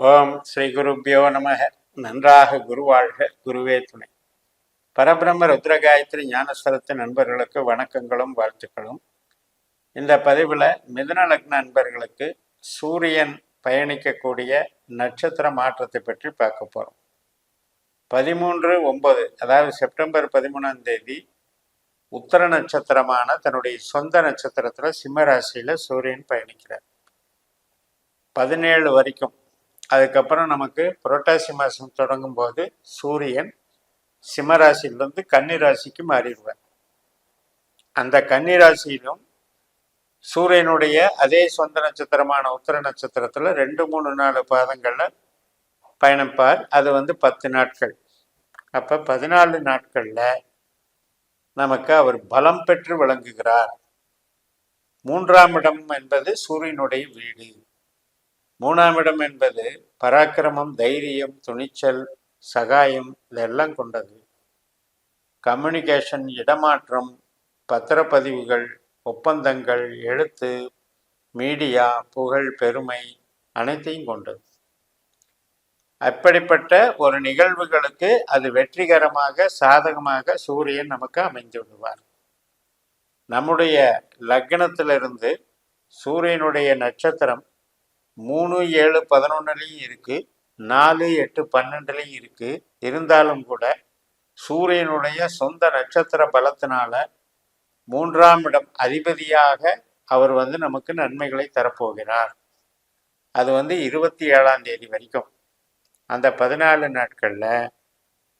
ஓம் ஸ்ரீ குருப்பியோ நமக. நன்றாக குருவாழ்க. குருவே துணை. பரபிரம்ம ருத்ரகாயத்ரி காயத்ரி நண்பர்களுக்கு வணக்கங்களும் வாழ்த்துக்களும். இந்த பதிவில் மிதுன லக்ன நண்பர்களுக்கு சூரியன் பயணிக்கக்கூடிய நட்சத்திர மாற்றத்தை பற்றி பார்க்க போகிறோம் பதிமூன்று ஒன்பது அதாவது செப்டம்பர் பதிமூணாம் தேதி உத்தர நட்சத்திரமான தன்னுடைய சொந்த நட்சத்திரத்தில் சிம்மராசியில் சூரியன் பயணிக்கிறார். பதினேழு வரைக்கும் அதுக்கப்புறம் நமக்கு புரட்டாசி மாதம் தொடங்கும் போது சூரியன் சிம்மராசியிலிருந்து கன்னிராசிக்கு மாறிடுவார். அந்த கன்னிராசியிலும் சூரியனுடைய அதே சொந்த நட்சத்திரமான உத்தர நட்சத்திரத்தில் ரெண்டு மூணு நாலு பாதங்களில் பயணிப்பார். அது வந்து பத்து நாட்கள். அப்போ பதினாலு நாட்களில் நமக்கு அவர் பலம் பெற்று விளங்குகிறார். மூன்றாம் இடம் என்பது சூரியனுடைய வீடு. மூணாம் இடம் என்பது பராக்கிரமம் தைரியம் துணிச்சல் சகாயம் இதெல்லாம் கொண்டது. கம்யூனிகேஷன் இடமாற்றம் பத்திரப்பதிவுகள் ஒப்பந்தங்கள் எழுத்து மீடியா புகழ் பெருமை அனைத்தையும் கொண்டது. அப்படிப்பட்ட ஒரு நிகழ்வுகளுக்கு அது வெற்றிகரமாக சாதகமாக சூரியன் நமக்கு அமைந்து விடுவார். நம்முடைய லக்னத்திலிருந்து சூரியனுடைய நட்சத்திரம் மூணு ஏழு பதினொன்றுலையும் இருக்குது நாலு எட்டு பன்னெண்டுலையும் இருக்குது இருந்தாலும் கூட சூரியனுடைய சொந்த நட்சத்திர பலத்தினால மூன்றாம் இடம் அதிபதியாக அவர் வந்து நமக்கு நன்மைகளை தரப்போகிறார். அது வந்து இருபத்தி ஏழாம் தேதி வரைக்கும். அந்த பதினாலு நாட்களில்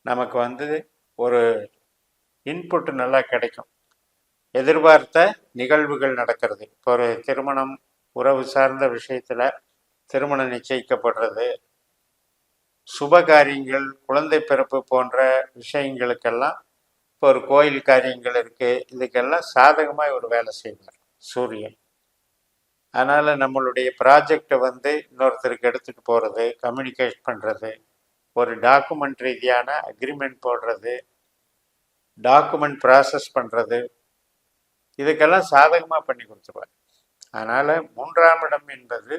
நமக்கு வந்து ஒரு இன்புட் நல்லா கிடைக்கும். எதிர்பார்த்த நிகழ்வுகள் நடக்கிறது. இப்போ ஒரு திருமணம் உறவு சார்ந்த விஷயத்தில் திருமணம் நிச்சயிக்கப்படுறது. சுப காரியங்கள் குழந்தை பிறப்பு போன்ற விஷயங்களுக்கெல்லாம் இப்போ ஒரு கோயில் காரியங்கள் இருக்குது இதுக்கெல்லாம் சாதகமாக ஒரு வேலை செய்வார் சூரியன். அதனால் நம்மளுடைய ப்ராஜெக்டை வந்து இன்னொருத்தருக்கு எடுத்துகிட்டு போகிறது கம்யூனிகேட் பண்ணுறது ஒரு டாக்குமெண்ட் ரீதியான அக்ரிமெண்ட் போடுறது டாக்குமெண்ட் ப்ராசஸ் பண்ணுறது இதுக்கெல்லாம் சாதகமாக பண்ணி கொடுத்துருவார். அதனால் மூன்றாம் இடம் என்பது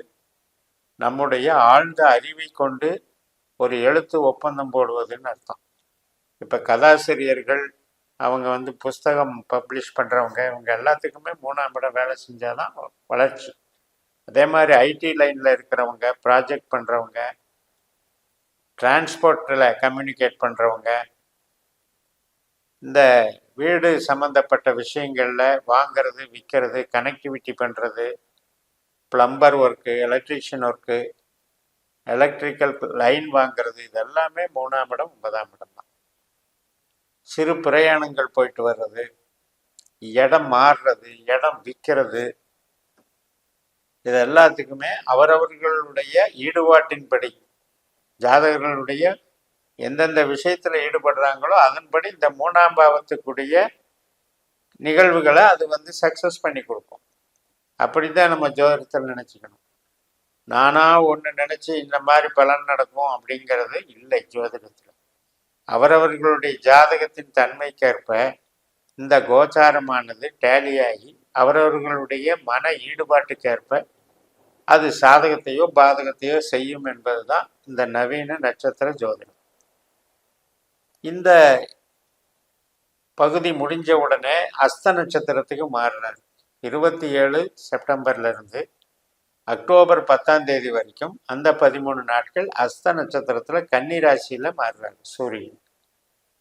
நம்முடைய ஆழ்ந்த அறிவை கொண்டு ஒரு எழுத்து ஒப்பந்தம் போடுவதுன்னு அர்த்தம். இப்போ கதாசிரியர்கள் அவங்க வந்து புஸ்தகம் பப்ளிஷ் பண்ணுறவங்க இவங்க எல்லாத்துக்குமே மூணாம் இடம் வேலை செஞ்சால் தான் வளர்ச்சி. அதே மாதிரி ஐடி லைனில் இருக்கிறவங்க ப்ராஜெக்ட் பண்ணுறவங்க டிரான்ஸ்போர்ட்டில் கம்யூனிகேட் பண்ணுறவங்க இந்த வீடு சம்மந்தப்பட்ட விஷயங்களில் வாங்கிறது விற்கிறது கனெக்டிவிட்டி பண்ணுறது plumber work electrician work electrical line வாங்கிறது இதெல்லாமே மூணாம் இடம் ஒன்பதாம் இடம் தான். சிறு பிரயாணங்கள் போயிட்டு வர்றது இடம் மாறுறது இடம் விற்கிறது இது எல்லாத்துக்குமே அவரவர்களுடைய ஈடுபாட்டின்படி ஜாதகர்களுடைய எந்தெந்த விஷயத்தில் ஈடுபடுறாங்களோ அதன்படி இந்த மூணாம் பாவத்துக்குரிய நிகழ்வுகளை அது வந்து சக்ஸஸ் பண்ணி கொடுக்கும். அப்படி தான் நம்ம ஜோதிடத்தில் நினச்சிக்கணும். நானாக ஒன்று நினச்சி இந்த மாதிரி பலன் நடக்கும் அப்படிங்கிறது இல்லை ஜோதிடத்தில். அவரவர்களுடைய ஜாதகத்தின் தன்மைக்கேற்ப இந்த கோச்சாரமானது டேலியாகி அவரவர்களுடைய மன ஈடுபாட்டுக்கேற்ப அது சாதகத்தையோ பாதகத்தையோ செய்யும் என்பது தான் இந்த நவீன நட்சத்திர ஜோதிடம். இந்த பகுதி முடிஞ்ச உடனே அஸ்த நட்சத்திரத்துக்கு மாறினார் இருபத்தி ஏழு செப்டம்பர்லேருந்து அக்டோபர் பத்தாம் தேதி வரைக்கும் அந்த பதிமூணு நாட்கள் அஸ்த நட்சத்திரத்தில் கன்னி ராசியில் மாறுறாங்க சூரியன்.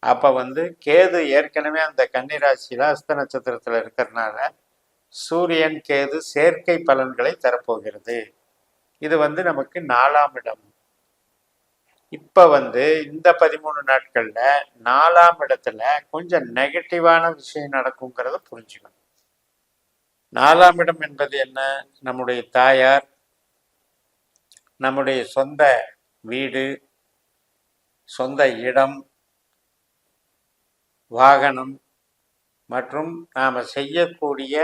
அப்போ வந்து கேது ஏற்கனவே அந்த கன்னி ராசியில் அஸ்த நட்சத்திரத்தில் இருக்கிறனால சூரியன் கேது சேர்க்கை பலன்களை தரப்போகிறது. இது வந்து நமக்கு நாலாம் இடம். இப்போ வந்து இந்த பதிமூணு நாட்களில் நாலாம் இடத்துல கொஞ்சம் நெகட்டிவான விஷயம் நடக்குங்கிறத புரிஞ்சுக்கணும். நாலாம் இடம் என்பது என்ன? நம்முடைய தாயார் நம்முடைய சொந்த வீடு சொந்த இடம் வாகனம் மற்றும் நாம் செய்யக்கூடிய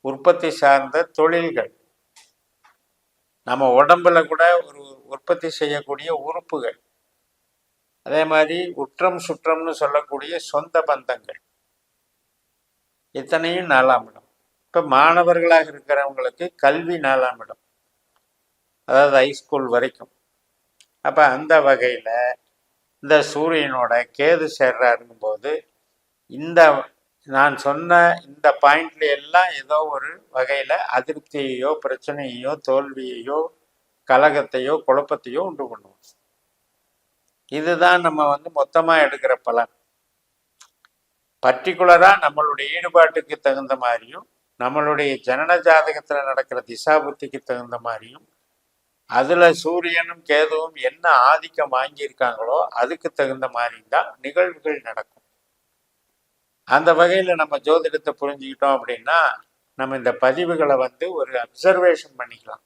உற்பத்தி சார்ந்த தொழில்கள். நம்ம உடம்புல கூட ஒரு உற்பத்தி செய்யக்கூடிய உறுப்புகள். அதே மாதிரி உற்றம் சுற்றம்னு சொல்லக்கூடிய சொந்த பந்தங்கள். இத்தனையும் நாலாம் இடம். இப்போ மாணவர்களாக இருக்கிறவங்களுக்கு கல்வி நாலாம் இடம். அதாவது ஹைஸ்கூல் வரைக்கும். அப்போ அந்த வகையில் இந்த சூரியனோட கேது சேர்றாருங்கும் போது இந்த நான் சொன்ன இந்த பாயிண்ட்ல எல்லாம் ஏதோ ஒரு வகையில் அதிருப்தியையோ பிரச்சனையையோ தோல்வியையோ கலகத்தையோ குழப்பத்தையோ உண்டு பண்ணுவோம். இதுதான் நம்ம வந்து மொத்தமாக எடுக்கிற பலன். பர்டிகுலராக நம்மளுடைய ஈடுபாட்டுக்கு தகுந்த மாதிரியும் நம்மளுடைய ஜனன ஜாதகத்தில் நடக்கிற திசாபுத்திக்கு தகுந்த மாதிரியும் அதில் சூரியனும் கேதுவும் என்ன ஆதிக்கம் வாங்கியிருக்காங்களோ அதுக்கு தகுந்த மாதிரி தான் நிகழ்வுகள் நடக்கும். அந்த வகையில் நம்ம ஜோதிடத்தை புரிஞ்சுக்கிட்டோம் அப்படின்னா நம்ம இந்த பதிவுகளை வந்து ஒரு அப்சர்வேஷன் பண்ணிக்கலாம்.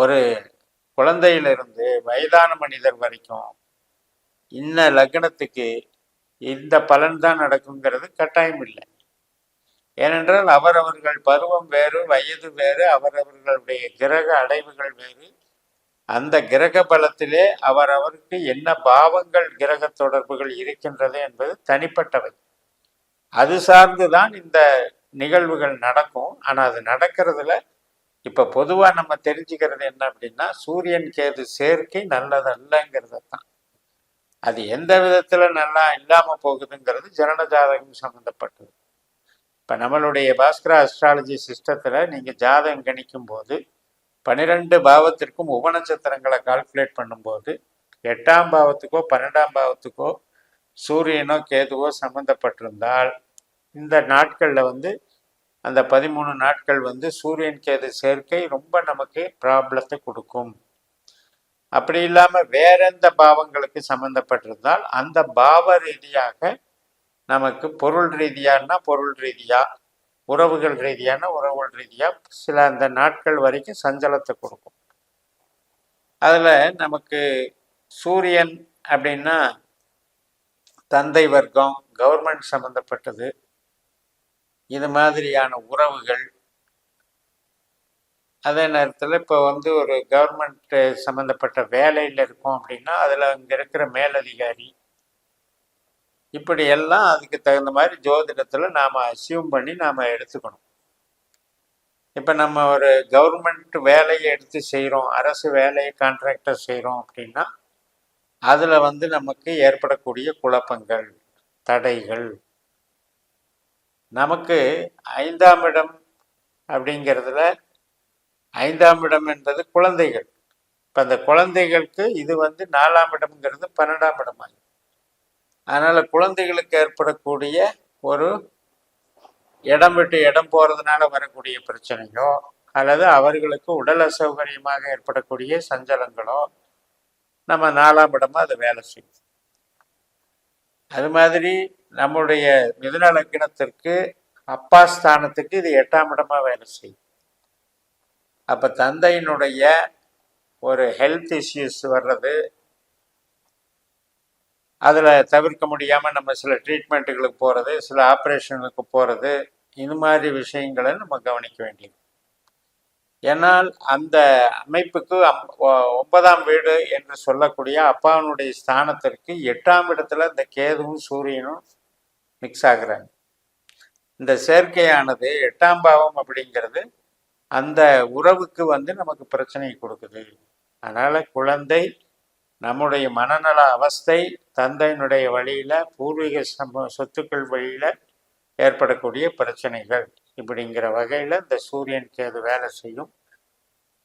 ஒரு குழந்தையிலிருந்து வயதான மனிதர் வரைக்கும் இன்ன லக்னத்துக்கு இந்த பலன் தான் நடக்குங்கிறது கட்டாயம் இல்லை. ஏனென்றால் அவரவர்கள் பருவம் வேறு வயது வேறு அவரவர்களுடைய கிரக அடைவுகள் வேறு. அந்த கிரக பலத்திலே அவரவருக்கு என்ன பாவங்கள் கிரக தொடர்புகள் இருக்கின்றது என்பது தனிப்பட்டவை. அது சார்ந்துதான் இந்த நிகழ்வுகள் நடக்கும். ஆனால் அது நடக்கிறதுல இப்போ பொதுவாக நம்ம தெரிஞ்சுக்கிறது என்ன அப்படின்னா சூரியன் கேது சேர்க்கை நல்லதல்லங்கிறது தான் அது எந்த விதத்தில் நல்லா இல்லாமல் போகுதுங்கிறது ஜனன ஜாதகம் சம்மந்தப்பட்டது இப்போ நம்மளுடைய பாஸ்கரா அஸ்ட்ராலஜி சிஸ்டத்தில் நீங்கள் ஜாதகம் கணிக்கும் போது பன்னிரெண்டு பாவத்திற்கும் உபநட்சத்திரங்களை கால்குலேட் பண்ணும்போது எட்டாம் பாவத்துக்கோ பன்னெண்டாம் பாவத்துக்கோ சூரியனோ கேதுவோ சம்மந்தப்பட்டிருந்தால் இந்த நாட்களில் வந்து அந்த பதிமூணு நாட்கள் வந்து சூரியன் கேது சேர்க்கை ரொம்ப நமக்கு ப்ராப்ளத்தை கொடுக்கும். அப்படி இல்லாமல் வேற எந்த பாவங்களுக்கு சம்மந்தப்பட்டிருந்தால் அந்த பாவ ரீதியாக நமக்கு பொருள் ரீதியானா பொருள் ரீதியாக உறவுகள் ரீதியான உறவுகள் ரீதியாக சில அந்த நாட்கள் வரைக்கும் சஞ்சலத்தை கொடுக்கும். அதில் நமக்கு சூரியன் அப்படின்னா தந்தை வர்க்கம் கவர்மெண்ட் சம்மந்தப்பட்டது இது மாதிரியான உறவுகள். அதே நேரத்தில் இப்போ வந்து ஒரு கவர்மெண்ட் சம்மந்தப்பட்ட வேலையில் இருக்கோம் அப்படின்னா அதில் அங்கே இருக்கிற மேலதிகாரி இப்படி எல்லாம் அதுக்கு தகுந்த மாதிரி ஜோதிடத்தில் நாம் அசியூம் பண்ணி நாம் எடுத்துக்கணும். இப்போ நம்ம ஒரு கவர்மெண்ட் வேலையை எடுத்து செய்கிறோம் அரசு வேலையை கான்ட்ராக்டர் செய்கிறோம் அப்படின்னா அதில் வந்து நமக்கு ஏற்படக்கூடிய குழப்பங்கள் தடைகள். நமக்கு ஐந்தாம் இடம் அப்படிங்கிறதுல ஐந்தாம் இடம் என்பது குழந்தைகள். இப்போ அந்த குழந்தைகளுக்கு இது வந்து நாலாம் இடம்ங்கிறது பன்னெண்டாம் இடமாகும் அதனால் குழந்தைகளுக்கு ஏற்படக்கூடிய ஒரு இடம் விட்டு இடம் போகிறதுனால வரக்கூடிய பிரச்சனையோ அல்லது அவர்களுக்கு உடல் அசௌகரியமாக ஏற்படக்கூடிய சஞ்சலங்களோ நம்ம நாலாம் இடமா அது வேலை செய்யும். அது மாதிரி நம்முடைய மிதுனலங்கினத்திற்கு அப்பா ஸ்தானத்துக்கு இது எட்டாம் இடமா வேலை செய்யும். அப்போ தந்தையினுடைய ஒரு ஹெல்த் இஷ்யூஸ் வர்றது அதில் தவிர்க்க முடியாமல் நம்ம சில ட்ரீட்மெண்ட்டுகளுக்கு போகிறது சில ஆப்ரேஷனுக்கு போகிறது இது மாதிரி விஷயங்களை நம்ம கவனிக்க வேண்டியது. ஏன்னால் அந்த அமைப்புக்கு ஒன்பதாம் வீடு என்று சொல்லக்கூடிய அப்பாவனுடைய ஸ்தானத்திற்கு எட்டாம் இடத்துல இந்த கேதுவும் சூரியனும் மிக்ஸ் ஆகுறாங்க. இந்த சேர்க்கையானது எட்டாம் பாவம் அப்படிங்கிறது அந்த உறவுக்கு வந்து நமக்கு பிரச்சனையை கொடுக்குது. அதனால் குழந்தை நம்முடைய மனநல அவஸ்தை தந்தையினுடைய வழியில் பூர்வீக சம சொத்துக்கள் வழியில் ஏற்படக்கூடிய பிரச்சனைகள். இப்படிங்கிற வகையில் இந்த சூரியன் கேது வேலை செய்யும்.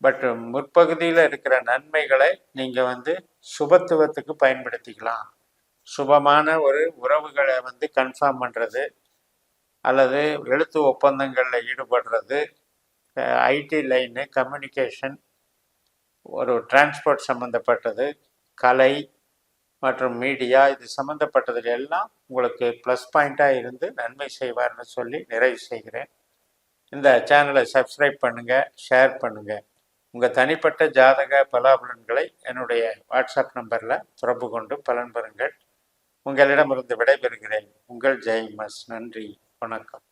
பட் முற்பகுதியில் இருக்கிற நன்மைகளை நீங்கள் வந்து சுபத்துவத்துக்கு பயன்படுத்திக்கலாம். சுபமான ஒரு உறவுகளை வந்து கன்ஃபார்ம் பண்ணுறது அல்லது எழுத்து ஒப்பந்தங்களில் ஈடுபடுறது ஐடி லைனு கம்யூனிகேஷன் ஒரு டிரான்ஸ்போர்ட் சம்மந்தப்பட்டது கலை மற்றும் மீடியா இது சம்மந்தப்பட்டதில் எல்லாம் உங்களுக்கு ப்ளஸ் பாயிண்ட்டாக இருந்து நன்மை செய்வார்னு சொல்லி நிறைவு செய்கிறேன். இந்த சேனலை சப்ஸ்கிரைப் பண்ணுங்கள் ஷேர் பண்ணுங்கள் உங்கள் தனிப்பட்ட ஜாதக பலாபலன்களை என்னுடைய வாட்ஸ்அப் நம்பரில் தொடர்பு கொண்டு பலன் பெறுங்கள். உங்களிடமிருந்து விடைபெறுகிறேன். உங்கள் ஜெய்மஸ். நன்றி. வணக்கம்.